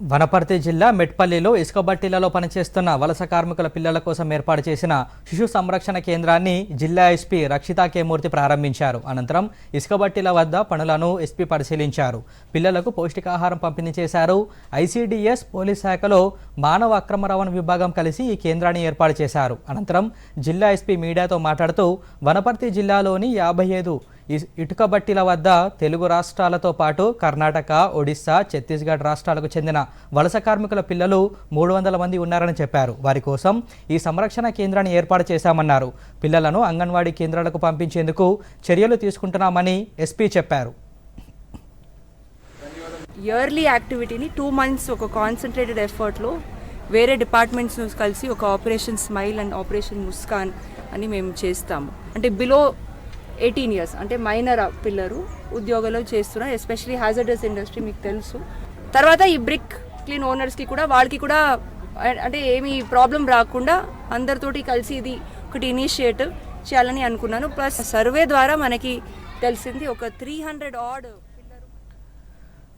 వనపర్తి జిల్లా మెట్పల్లిలో ఇసుక బట్టీలలో పనిచేస్తున్న వలస కార్మికుల పిల్లల కోసం ఏర్పాటు చేసిన శిశు సంరక్షణ కేంద్రాన్ని జిల్లా ఎస్పీ రక్షితా కేమూర్తి ప్రారంభించారు. అనంతరం ఇసుక బట్టీల వద్ద పనులను ఎస్పీ పరిశీలించారు. పిల్లలకు పౌష్టికాహారం పంపిణీ చేశారు. ఐసీడీఎస్ పోలీస్ శాఖలో మానవ అక్రమ రవాణా విభాగం కలిసి ఈ కేంద్రాన్ని ఏర్పాటు చేశారు. అనంతరం జిల్లా ఎస్పీ మీడియాతో మాట్లాడుతూ వనపర్తి జిల్లాలోని యాభై ఐదు ఇటుక బట్టీల వద్ద తెలుగు రాష్ట్రాలతో పాటు కర్ణాటక ఒడిశా ఛత్తీస్గఢ్ రాష్ట్రాలకు చెందిన వలస కార్మికుల పిల్లలు మూడు వందల మంది ఉన్నారని చెప్పారు. వారి కోసం ఈ సంరక్షణ కేంద్రాన్ని ఏర్పాటు చేశామన్నారు. పిల్లలను అంగన్వాడీ కేంద్రాలకు పంపించేందుకు చర్యలు తీసుకుంటున్నామని ఎస్పీ చెప్పారు. ఇయర్లీ యాక్టివిటీని టూ మంత్స్ ఒక కాన్సన్ట్రేటెడ్ ఎఫర్ట్లో వేరే డిపార్ట్మెంట్స్ కలిసి ఒక operation smile and operation Muskaan అని మేము చేస్తాము. అంటే బిలో ఎయిటీన్ ఇయర్స్ అంటే మైనర్ పిల్లరు ఉద్యోగంలో చేస్తున్నారు ఎస్పెషలీ హ్యాజర్డస్ ఇండస్ట్రీ మీకు తెలుసు. తర్వాత ఈ బ్రిక్ క్లీన్ ఓనర్స్కి కూడా వాళ్ళకి కూడా అంటే ఏమి ప్రాబ్లం రాకుండా అందరితోటి కలిసి ఇది ఒకటి ఇనిషియేటివ్ చేయాలని అనుకున్నాను. ప్లస్ సర్వే ద్వారా మనకి తెలిసింది ఒక త్రీ హండ్రెడ్ ఆడ్